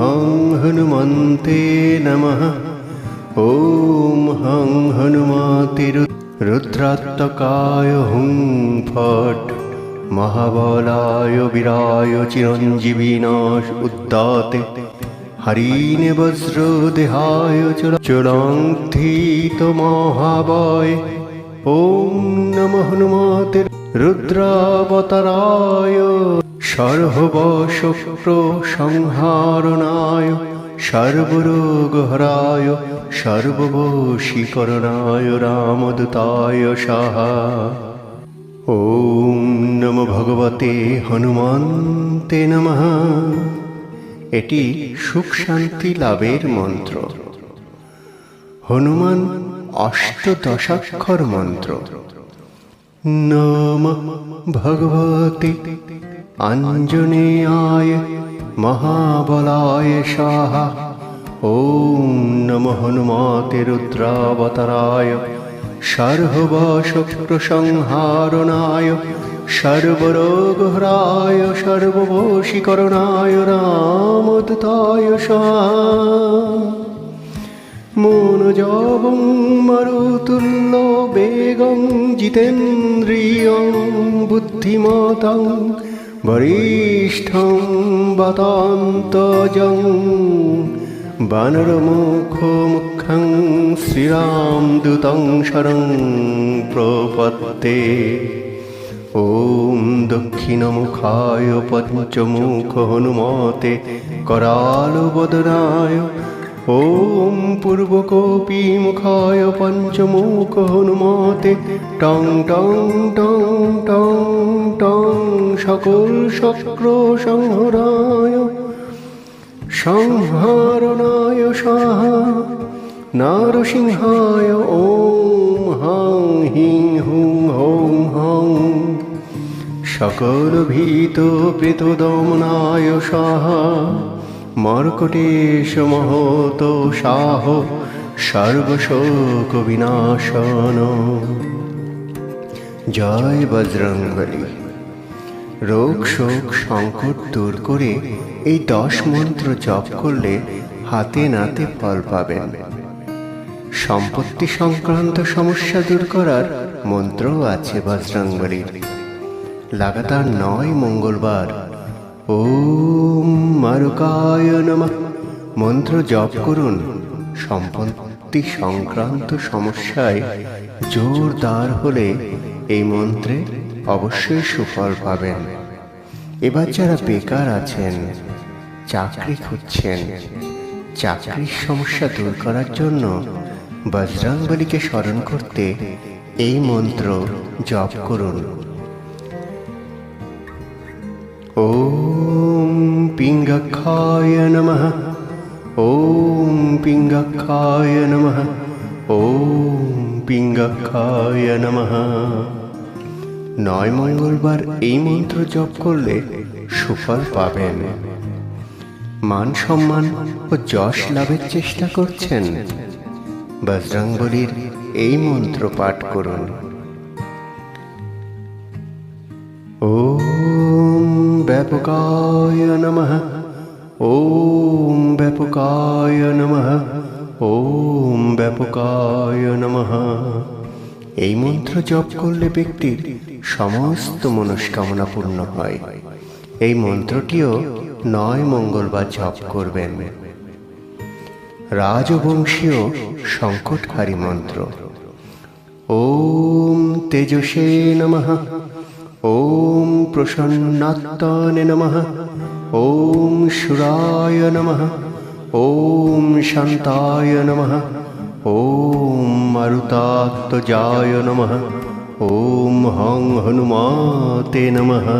Hong হনুমন্তে নম ওম Hong হনুমতি রুদ্রাত্মকায় হুং ফট মহাবলায় বীরায় চিরঞ্জীবিনাশ উদ্দাতে হরিণে বজ্র দেহায় চুরঙ্গীত মহাবয় ওম নম হনুমতে রুদ্রাবতরায় সর্বশক্রসংহারণায় সর্বরোগহরায়, সর্ববশীকরণায় রামদূতায় সাহা। ও নম ভগবতে হনুমন্তে নম। এটি সুখ শান্তি লাভের মন্ত্র। হনুমান অষ্টদশাক্ষর মন্ত্র। নম ভগবতে আঞ্জনেয়ায় মহাবলায় সাহা ওম নম হনুমতে রুদ্রাবতারায়। সর্বশক্র সংহারণায় সর্বরোগহরায় সর্ববশীকরণায় রামদূতায় সাহা মনোজবং মরুতুল্য বেগং वरिष्ठं वतान्तजं वानरमुखमुखं श्रीरामदूतं शरं प्रपत्ते ॐ दक्षिणमुखाय पञ्चमुख हनुमते करालवदनाय ॐ पूर्वकोपीमुखाय पञ्चमुख हनुमते टं टं टं टं टं সকল শক্র সংহরায় সংহারণায় সাহা নারসিংহায় ওম হাং হিং হুং হোং হং সকল ভীত প্রীত দমনায় সাহা মর্কটেশ মহত সাহ, সর্বশোক বিনাশন। জয় বজরঙ্গলী রোগ শোক সংকট দূর করে এই দশ মন্ত্র জপ করলে হাতে নাতে ফল পাবেন। সম্পত্তি সংক্রান্ত সমস্যা দূর করার মন্ত্রও আছে বজরঙ্গলীর লাগাতার নয় মঙ্গলবার ওম মারুকায় নমঃ। মন্ত্র জপ করুন। সম্পত্তি সংক্রান্ত সমস্যায় জোরদার হলে এই মন্ত্রে অবশ্যই সুফল পাবেন। এবার যারা বেকার আছেন, চাকরি খুঁজছেন, চাকরির সমস্যা দূর করার জন্য বজরংবলীকে স্মরণ করতে এই মন্ত্র জপ করুন। ॐ पिङ्गखाय नमः ॐ पिङ्गखाय नमः ॐ পিঙ্গাক্ষায় নমঃ নয় মঙ্গলবার এই মন্ত্র জপ করলে সুফল পাবেন মান সম্মান ও যশ লাভের চেষ্টা করছেন বজরংবলীর এই মন্ত্র পাঠ করুন ॐ व्यापकाय नमः ॐ व्यापकाय नमः ॐ ব্যাপকায় নমঃ এই মন্ত্র জপ করলে ব্যক্তির সমস্ত মনস্কামনা পূর্ণ হয় এই মন্ত্রটিও নয় মঙ্গলবার জপ করবেন রাজবংশীয় সংকটহারী মন্ত্র ওম তেজসে নমঃ ॐ प्रसन्नात्ताने नमः ॐ शुराय नमः ॐ शान्ताय नमः ॐ मरुतात्तजाय नमः ॐ हं हनुमाते नमः